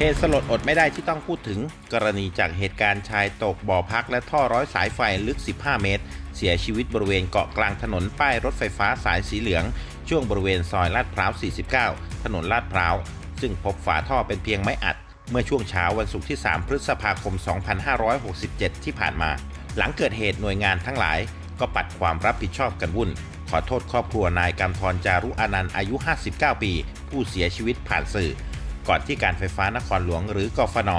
เหตุสลดอดไม่ได้ที่ต้องพูดถึง กรณีจากเหตุการณ์ชายตกบ่อพักและท่อร้อยสายไฟลึก 15 เมตร เสียชีวิตบริเวณเกาะกลางถนนป้ายรถไฟฟ้าสายสีเหลือง ช่วงบริเวณซอยลาดพร้าว 49 ถนนลาดพร้าว ซึ่งพบฝาท่อเป็นเพียงไม้อัด เมื่อช่วงเช้าวันศุกร์ที่ 3 พฤษภาคม 2567 ที่ผ่านมา หลังเกิดเหตุหน่วยงานทั้งหลาย ก็ปัดความรับผิดชอบกันวุ่น ขอโทษครอบครัวนายกำธรจารุอนันต์อายุ 59 ปี ผู้เสียชีวิตผ่านสื่อ ก่อนที่การไฟฟ้านครหลวงหรือกฟน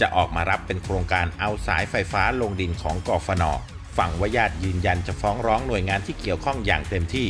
จะออกมารับเป็นโครงการเอาสายไฟฟ้าลงดินของกฟน ฝั่งว่าญาติยืนยันจะฟ้องร้องหน่วยงานที่เกี่ยวข้องอย่างเต็มที่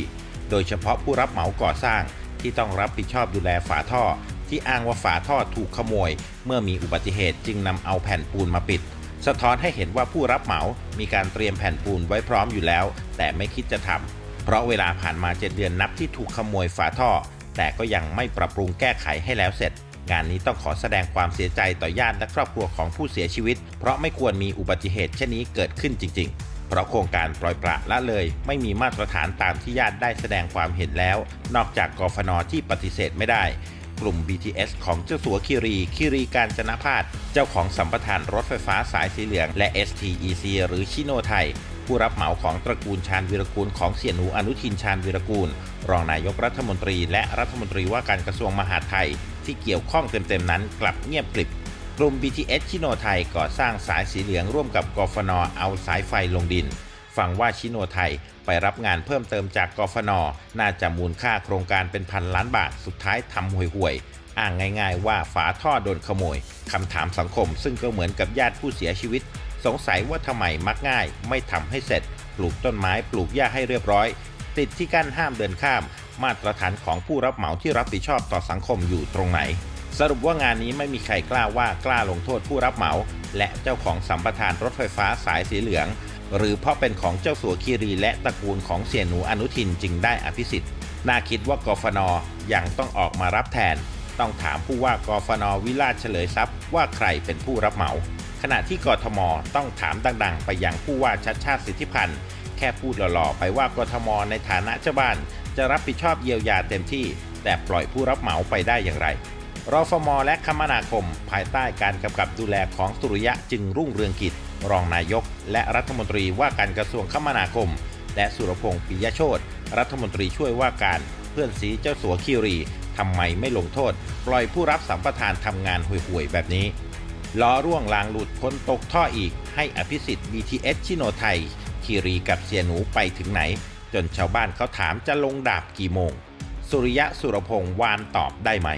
โดยเฉพาะผู้รับเหมาก่อสร้างที่ต้องรับผิดชอบดูแลฝาท่อ ที่อ้างว่าฝาท่อถูกขโมย เมื่อมีอุบัติเหตุจึงนำเอาแผ่นปูนมาปิด สะท้อนให้เห็นว่าผู้รับเหมามีการเตรียมแผ่นปูนไว้พร้อมอยู่แล้ว แต่ไม่คิดจะทำเพราะเวลาผ่านมาเจ็ดเดือนนับที่ถูกขโมยฝาท่อ แต่ก็ยังไม่ปรับปรุงแก้ไขให้แล้วเสร็จ งานนี้ต้องขอแสดงความเสียใจต่อญาติและครอบครัวของผู้เสียชีวิต เพราะไม่ควรมีอุบัติเหตุเช่นนี้เกิดขึ้นจริง ๆ เพราะโครงการปล่อยปละละเลย ไม่มีมาตรฐานตามที่ญาติได้แสดงความเห็นแล้ว นอกจากกฟนที่ปฏิเสธไม่ได้ กลุ่ม BTS ของเจ้าสัวคีรีคีรีการจนพาสเจ้าของสัมปทานรถไฟฟ้าสายสีเหลือง และ STEC หรือชิโนไทยผู้รับเหมาของตระกูลชาญวีรกูลของเสี่ยหนูอนุทินชาญวีรกูล รองนายกรัฐมนตรี และรัฐมนตรีว่าการกระทรวงมหาดไทย ที่เกี่ยวข้องเต็มๆนั้นกลับเงียบกริบกลุ่ม BTS ชิโนไทยก่อสร้างสายสีเหลืองร่วมกับกฟนเอาสายไฟลงดิน ฟังว่าชิโนไทยไปรับงานเพิ่มเติมจากกฟนน่าจะมูลค่าโครงการเป็นพันล้านบาทสุดท้ายทำห่วยๆ อ้างง่าย ๆ ว่าฝาท่อโดนขโมยคำถามสังคม ซึ่งก็เหมือนกับญาติผู้เสียชีวิต สงสัยว่าทำไมมักง่าย ไม่ทำให้เสร็จ ปลูกต้นไม้ปลูกหญ้าให้เรียบร้อย ติดที่กั้นห้ามเดินข้าม มาตรฐานของผู้รับเหมาที่รับผิดชอบต่อสังคมอยู่ตรงไหน สรุปว่างานนี้ไม่มีใครกล้าว่ากล้าลงโทษผู้รับเหมา และเจ้าของสัมปทานรถไฟฟ้าสายสีเหลือง หรือเพราะเป็นของเจ้าสัวคีรีและตระกูลของเสียหนูอนุทินจึงได้อภิสิทธิ์น่าคิดว่ากฟนยังต้องออกมารับแทน ต้องถามผู้ว่ากฟนวิราชเฉลยทรัพย์ว่าใครเป็นผู้รับเหมา ขณะที่กทมต้องถามดัง ๆ ไปยังผู้ว่าชัดชาติสิทธิพันธ์แค่พูดหล่อๆไปว่ากทมในฐานะเจ้าบ้าน จะรับผิดชอบเยียวยาเต็มที่ แต่ปล่อยผู้รับเหมาไปได้อย่างไรรฟม และคมนาคม ภายใต้การกำกับดูแลของสุริยะจึงรุ่งเรืองกิจ รองนายก และรัฐมนตรีว่าการกระทรวงคมนาคม และสุรพงษ์ปิยโชตรัฐมนตรีช่วยว่าการเพื่อนสีเจ้าสัวคีรีทำไมไม่ลงโทษ ปล่อยผู้รับสัมปทานทำงานห่วยๆแบบนี้ล้อร่วงลางหลุดพ้นตกท่ออีก ให้อภิสิทธิ์ BTS ชิโนไทยคีรีกับเสียหนูไปถึงไหน จนชาวบ้านเขาถามจะลงดาบกี่โมง สุริยะสุรพงษ์วานตอบได้ไหม